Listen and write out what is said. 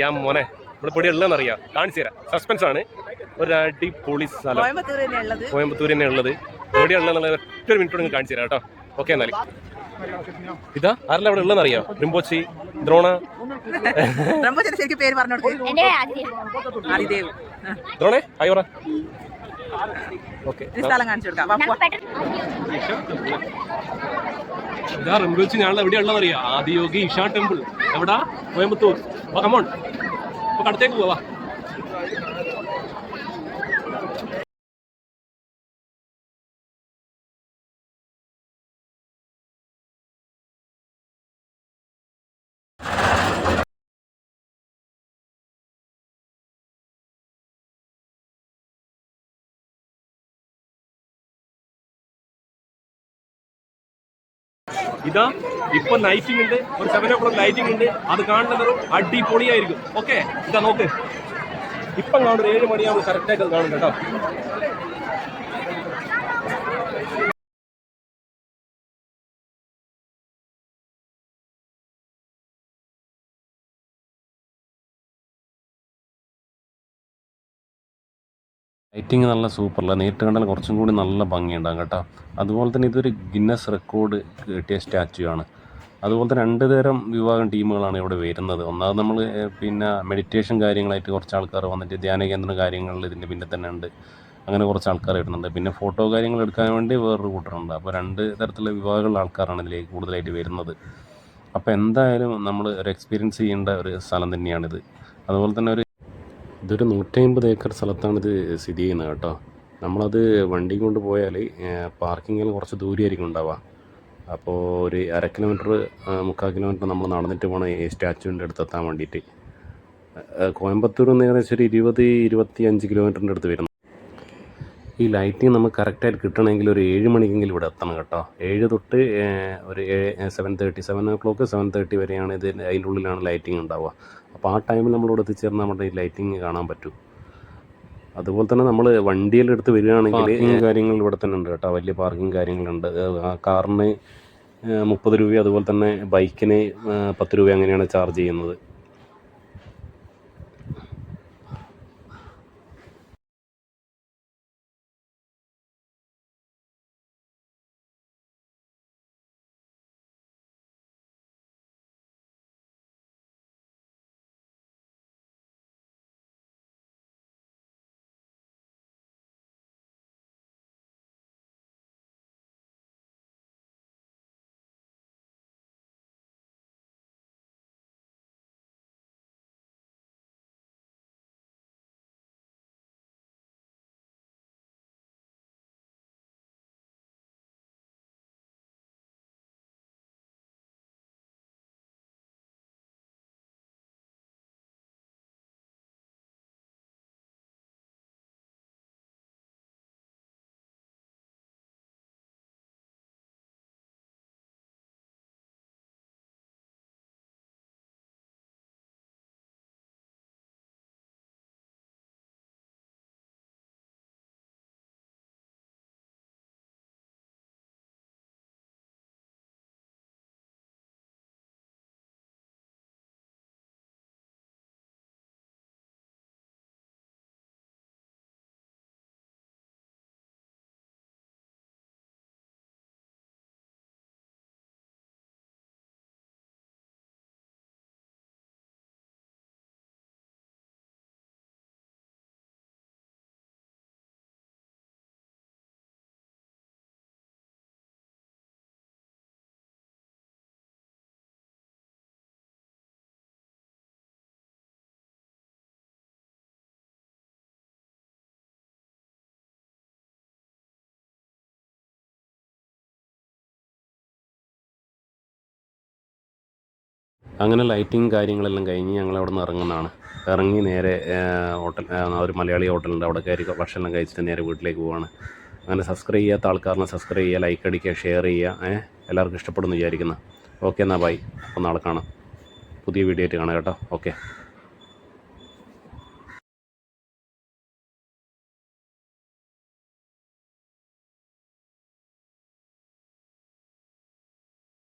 യാ മോനെ ഇവിടെ പൊടി ഉള്ളതെന്ന് അറിയാം കാണിച്ചു തരാം. സസ്പെൻസ് ആണ് ഒരു അടിപൊളി സ്ഥലം. കോയമ്പത്തൂർ തന്നെ ഉള്ളത്. കോയമ്പത്തൂർ തന്നെ ഉള്ളത്. എവിടെയാണ് ഉള്ളത് ഒറ്റ മിനിറ്റ് കാണിച്ചു തരാം കേട്ടോ. ഓക്കെ എന്നാൽ ഇതാ ആരെല്ലാം അവിടെ ഉള്ളതെന്ന് അറിയോ റിംബോച്ചി ദ്രോണ പേര് പറഞ്ഞു ദ്രോണേ ഹായ് പറ. ഈ സ്ഥലം കാണിച്ചു കൊടുക്കാം. വാ, നമുക്ക് പോവാം. പെട്ടെന്ന് ഇതാ റിംബോച്ചി ഞങ്ങൾ എവിടെയാ ഉള്ളത് അറിയാം ആദിയോഗി ഇഷാ ടെമ്പിൾ. എവിടാ? കോയമ്പത്തൂർ. കമോൺ അപ്പൊ അടുത്തേക്ക് പോവാ ഇതാ ഇപ്പൊ നൈറ്റിംഗ് ഉണ്ട് ഒരു സെവൻ ഓ ക്ലോക്ക് ലൈറ്റിംഗ് ഉണ്ട്. അത് കാണുന്നത് അടിപൊളിയായിരിക്കും. ഓക്കെ ഇതാ നോക്ക്. ഇപ്പം കാണുന്നത് ഏഴ് മണിയാവുമ്പോൾ കറക്റ്റ് ആയിട്ട് അത് കാണും കേട്ടോ. ലൈറ്റിങ് നല്ല സൂപ്പറല്ല നേരിട്ട് കണ്ടാൽ കുറച്ചും കൂടി നല്ല ഭംഗിയുണ്ടാകും കേട്ടോ. അതുപോലെ തന്നെ ഇതൊരു ഗിന്നസ് റെക്കോർഡ് കിട്ടിയ സ്റ്റാച്ചു ആണ്. അതുപോലെ തന്നെ രണ്ട് തരം വിഭാഗം ടീമുകളാണ് ഇവിടെ വരുന്നത്. ഒന്നാമത് നമ്മൾ പിന്നെ മെഡിറ്റേഷൻ കാര്യങ്ങളായിട്ട് കുറച്ച് ആൾക്കാർ വന്നിട്ട് ധ്യാന കേന്ദ്ര കാര്യങ്ങളിൽ ഇതിന്റെ പിന്നെ തന്നെ ഉണ്ട്. അങ്ങനെ കുറച്ച് ആൾക്കാർ വരുന്നുണ്ട്. പിന്നെ ഫോട്ടോ കാര്യങ്ങൾ എടുക്കാൻ വേണ്ടി വേറൊരു കൂട്ടറുണ്ട് അപ്പോൾ രണ്ട് തരത്തിലുള്ള വിഭാഗമുള്ള ആൾക്കാരാണ് ഇതിലേക്ക് കൂടുതലായിട്ട് വരുന്നത്. അപ്പോൾ എന്തായാലും നമ്മൾ ഒരു എക്സ്പീരിയൻസ് ചെയ്യേണ്ട ഒരു സ്ഥലം തന്നെയാണിത്. അതുപോലെ തന്നെ ഒരു ഇതൊരു നൂറ്റമ്പത് ഏക്കർ സ്ഥലത്താണ് ഇത് സ്ഥിതി ചെയ്യുന്നത് കേട്ടോ. നമ്മളത് വണ്ടി കൊണ്ട് പോയാൽ പാർക്കിങ്ങിൽ കുറച്ച് ദൂരമായിരിക്കും ഉണ്ടാവുക. അപ്പോൾ ഒരു അര കിലോമീറ്റർ മുക്കാൽ കിലോമീറ്റർ നമ്മൾ നടന്നിട്ട് പോകണം ഈ സ്റ്റാച്ചുവിന്റെ അടുത്ത് എത്താൻ വേണ്ടിയിട്ട് കോയമ്പത്തൂർ നിന്ന് ഏകദേശം ഒരു ഇരുപത് ഇരുപത്തി അഞ്ച് കിലോമീറ്ററിന്റെ അടുത്ത് വരുന്നു. ഈ ലൈറ്റിങ് നമുക്ക് കറക്റ്റായിട്ട് കിട്ടണമെങ്കിൽ ഒരു ഏഴ് മണിക്കെങ്കിലും ഇവിടെ എത്തണം കേട്ടോ. ഏഴ് തൊട്ട് ഒരു seven thirty seven o'clock seven thirty വരെയാണ് ഇത് അതിന്റെ ഉള്ളിലാണ് ലൈറ്റിംഗ് ഉണ്ടാവുക. അപ്പോൾ ആ ടൈമിൽ നമ്മളിവിടെ എത്തിച്ചേർന്നാൽ നമ്മുടെ ഈ ലൈറ്റിംഗ് കാണാൻ പറ്റും. അതുപോലെ തന്നെ നമ്മൾ വണ്ടിയിലെടുത്ത് എടുത്ത് വരികയാണെങ്കിൽ കാര്യങ്ങൾ ഇവിടെ തന്നെ ഉണ്ട് കേട്ടോ. വലിയ പാർക്കിംഗ് കാര്യങ്ങളുണ്ട്. കാറിന് മുപ്പത് രൂപ അതുപോലെ തന്നെ ബൈക്കിന് പത്ത് രൂപ അങ്ങനെയാണ് ചാർജ് ചെയ്യുന്നത്. അങ്ങനെ ലൈറ്റിങ് കാര്യങ്ങളെല്ലാം കഴിഞ്ഞ് ഞങ്ങൾ അവിടെ നിന്ന് ഇറങ്ങുന്നതാണ്. ഇറങ്ങി നേരെ ഹോട്ടൽ ഒരു മലയാളി ഹോട്ടലുണ്ട് അവിടെ കയറി ഭക്ഷണം കഴിച്ചിട്ട് നേരെ വീട്ടിലേക്ക് പോവാണ്. അങ്ങനെ സബ്സ്ക്രൈബ് ചെയ്യാത്ത ആൾക്കാരനെ സബ്സ്ക്രൈബ് ചെയ്യുക ലൈക്ക് അടിക്കുക ഷെയർ ചെയ്യുക ഏഹ്, എല്ലാവർക്കും ഇഷ്ടപ്പെടുന്നു വിചാരിക്കുന്നു. ഓക്കെ എന്നാൽ ബൈ അപ്പോൾ നാളെ കാണാം. പുതിയ വീഡിയോ ആയിട്ട് കാണാം കേട്ടോ. ഓക്കെ